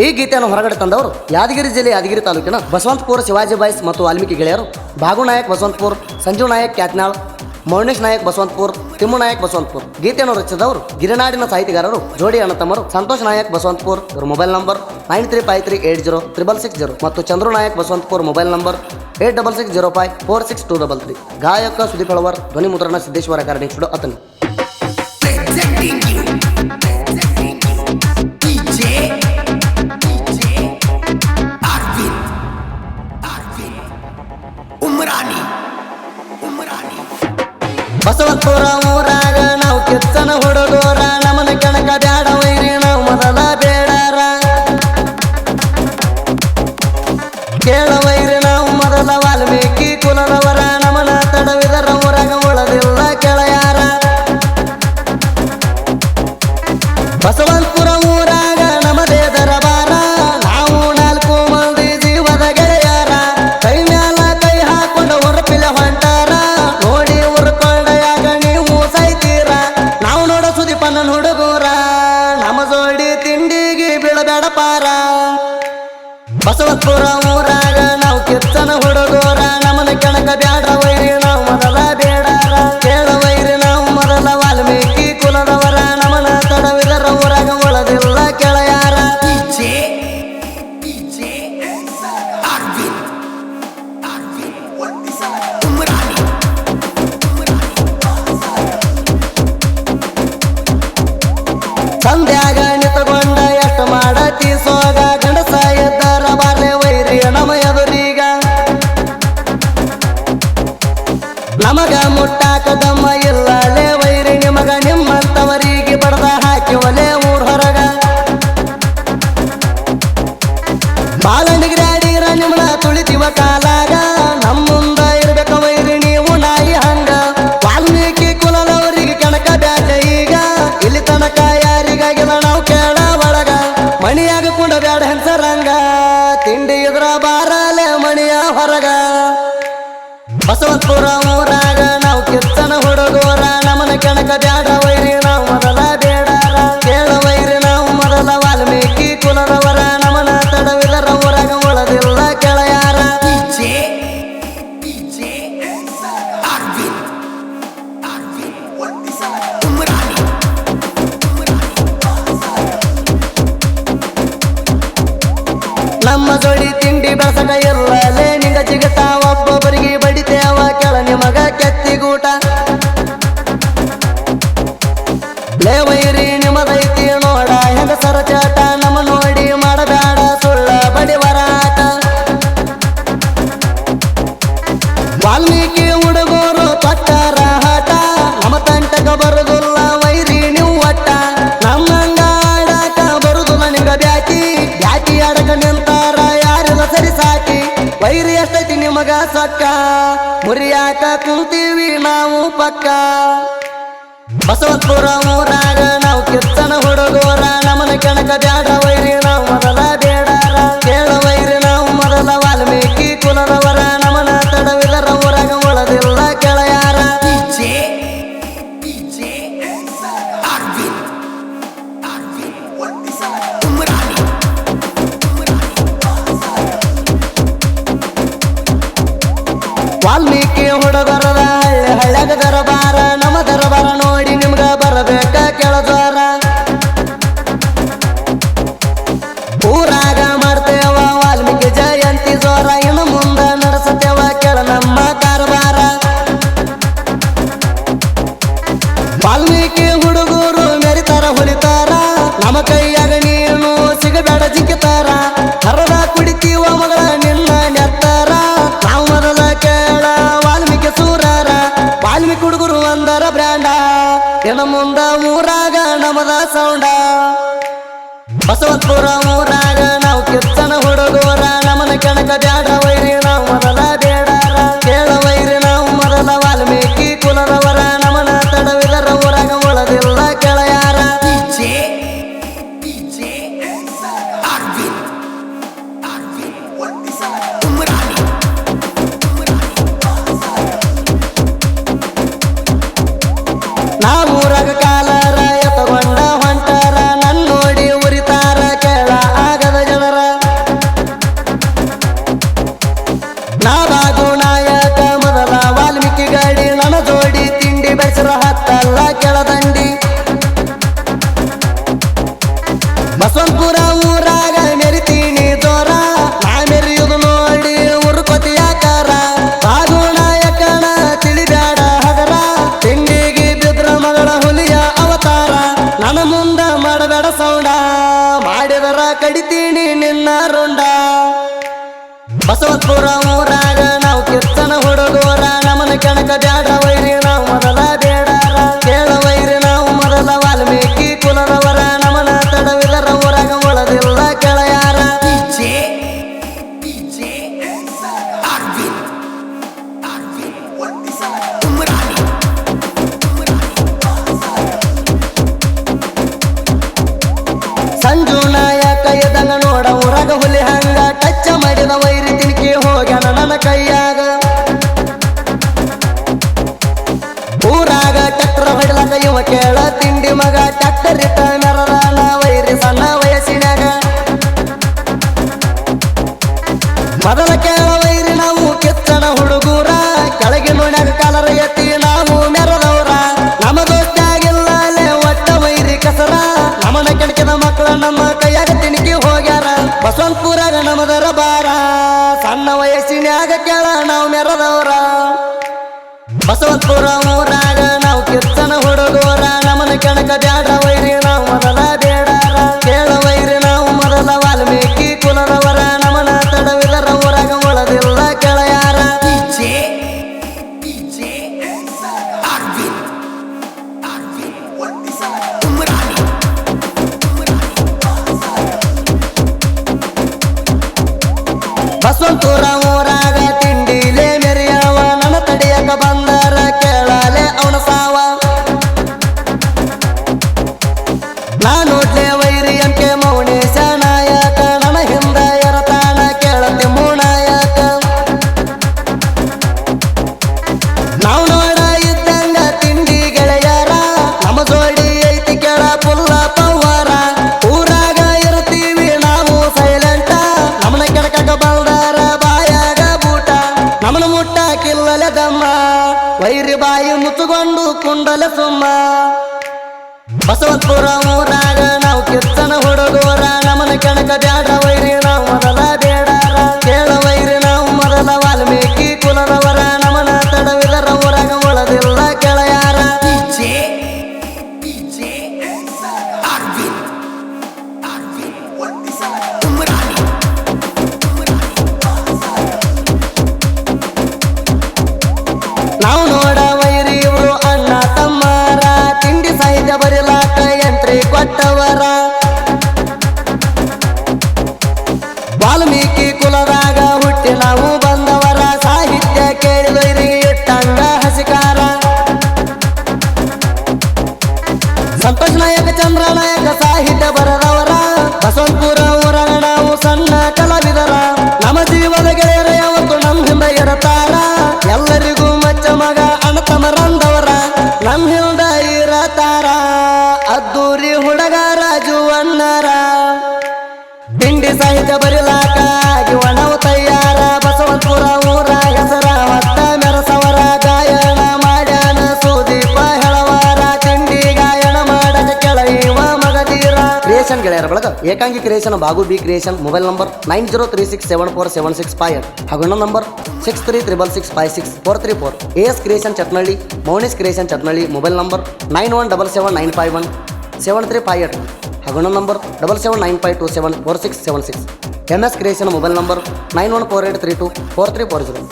ಈ ಗೀತೆಯನ್ನು ಹೊರಗಡೆ ತಂದವರು ಯಾದಗಿರಿ ಜಿಲ್ಲೆ ಯಾದಗಿರಿ ತಾಲೂಕಿನ ಬಸವಂತಪುರ ಶಿವಾಜಿ ಬಾಯ್ಸ್ ಮತ್ತು ವಾಲ್ಮೀಕಿ ಗೆಳೆಯರು ಬಾಗು ನಾಯಕ್ ಬಸವಂತಪುರ್, ಸಂಜೀವ್ ನಾಯಕ್ ಕ್ಯಾತ್ನಾಳ್ ಮೌನೇಶ್ ನಾಯಕ್ ಬಸವಂತಪುರ್, ತಿಮ್ಮು ನಾಯಕ್ ಬಸವಂತಪುರ್. ಗೀತೆಯನ್ನು ರಚಿಸಿದವರು ಗಿರಿನಾಡಿನ ಸಾಹಿತಿಗಾರರು ಜೋಡಿ ಅಣ್ಣತಮ್ಮರು ಸಂತೋಷ್ ನಾಯಕ್ ಬಸವಂತಪುರ್, ಇವರ mobile number nine three five three eight zero triple six zero ಮತ್ತು Chandru Nayak Basavantapur mobile number eight double six zero five four six two double three. ಗಾಯಕ ಸುದೀಪ್ ಹಳವರ್ ಧ್ವನಿ ಮುದ್ರಣ ಸಿದ್ದೇಶ್ವರ ಕಾರಣ ಸ್ಟುಡಿಯೋ ಅತನಿ ಬಸವಂತಪುರ ಊರಾಗ ನಾವು ಕೆತ್ತನ ಹುಡುಗರ ಬಸವಂತಪುರ ಬಸವಂತಪುರ ಊರಾಗ ಲೇ ವೈರಿ ನಿಮದೈತಿ ನೋಡ, ಹೆಂಗಸರ ಚಾಟ ನಮ್ಮ ನೋಡಿ ಮಾಡಬೇಡ ಸುಳ್ಳ ಬಡಿವರಾಟ. ವಾಲ್ಮೀಕಿ ಹುಡುಗರು ತೊಟ್ಟಾರ ಹಠ, ನಮ್ಮ ತಂಟಕ ಬರುದಿಲ್ಲ ವೈರಿ ನೀವು ಒಟ್ಟ ನಮ್ಮಂಗ ಆಡಾಕ ಬರುದಿಲ್ಲ ನಿಮ್ಗ ಬ್ಯಾಟಿ ಬ್ಯಾಟಿ ಆಡಕ ನಿಂತಾರ ಯಾರೆಲ್ಲ ಸರಿ ಸಾಕಿ. ವೈರಿ ಎಷ್ಟೈತಿ ನಿಮಗ ಸಕ್ಕ, ಮುರಿಯಾಕ ಕುಂತೀವಿ ನಾವು ಪಕ್ಕ. ಬಸವಂತಪುರ ಊರಾಗ ನಾವು ಕಿತ್ತನ ಹುಡುಗರ ನಮನ ಕೆಣಕ ಬ್ಯಾಡ ವೈರಿ ನಾವು ಮೊದಲ ಬೇಡಾರ ಕೇಳ ವೈರಿ ನಾವು ಮೊದಲ ವಾಲ್ಮೀಕಿ ಕುಲದವರ ನಮನ ತಡವಿದರ ಊರಾಗ ಉಳದಿಲ್ಲ ಕೆಳೆಯಾರ DJ, DJ, Arvind, Arvind, Umrani, Valmiki ಹುಡುಗರದ ಹಳ್ಳಿ ಹಳ್ಳ್ಯಾಗ ದರಬಾರ ನಮ್ಮ ದರಬಾರ ಬ್ರ್ಯಾಂಡ ಇನ್ನು ಮುಂದ ಊರಾಗ ನಮದ ಸೌಂಡ. ಬಸವಂತಪುರ ಊರಾಗ ನಾವು ಕೀರ್ತನ ಹುಡುಗರ ನಮನ ಕೆಣಕ ಜಾಡ ವೈರಿ ನಾವು ಮೊದಲ ಮನ ಕೆಣಕಿನ ಮಕ್ಕಳ ನಮ್ಮ ಕೈಯಾಗ ತಿಣಕಿ ಹೋಗ್ಯಾರ. ಬಸವಂತಪುರಾಗ ನಮದರ ಬಾರ. ಸಣ್ಣ ವಯಸ್ಸಿನಾಗ ಕೇಳ ನಾವು ಮೆರದವ್ರ. ಬಸವಂತಪುರ ಊರಾಗ ನಾವು ಕೀರ್ತನ ಹುಡುಗೋರ. ನಮ್ಮನ ಕೆಣಕ ಬ್ಯಾಡ ವೈರಿ ನಾವು ಬಸವಂತೂರ ಊರ ಮುತ್ತುಗೊಂಡು ಕುಂಡಲ ಸುಮ್ಮ ಬಸವಂತಪುರ ಊರಾಗ ನಾವು ಕೆತ್ತನ ಹುಡುಗೋರ ನಮನ ಕೆಣಕ ಜಾಡ ವೈರಿ ನಾವು ಮೊದಲ ಏಕಾಂಗಿ ಕ್ರಿಯೇಷನ್ ಬಾಗು B creation mobile number nine zero three six seven four seven six five eight. ಹಾಗೂ ಇನ್ನೊಂದು number six three triple six five six four three four. A S creation Chatnalli, Mounesh creation Chatnalli, mobile number nine one double seven nine five one seven three five eight. ಹಾಗೂ ಇನ್ನೊಂದು number double seven nine five two seven four six seven six. M S creation mobile number nine one four eight three two four three four zero.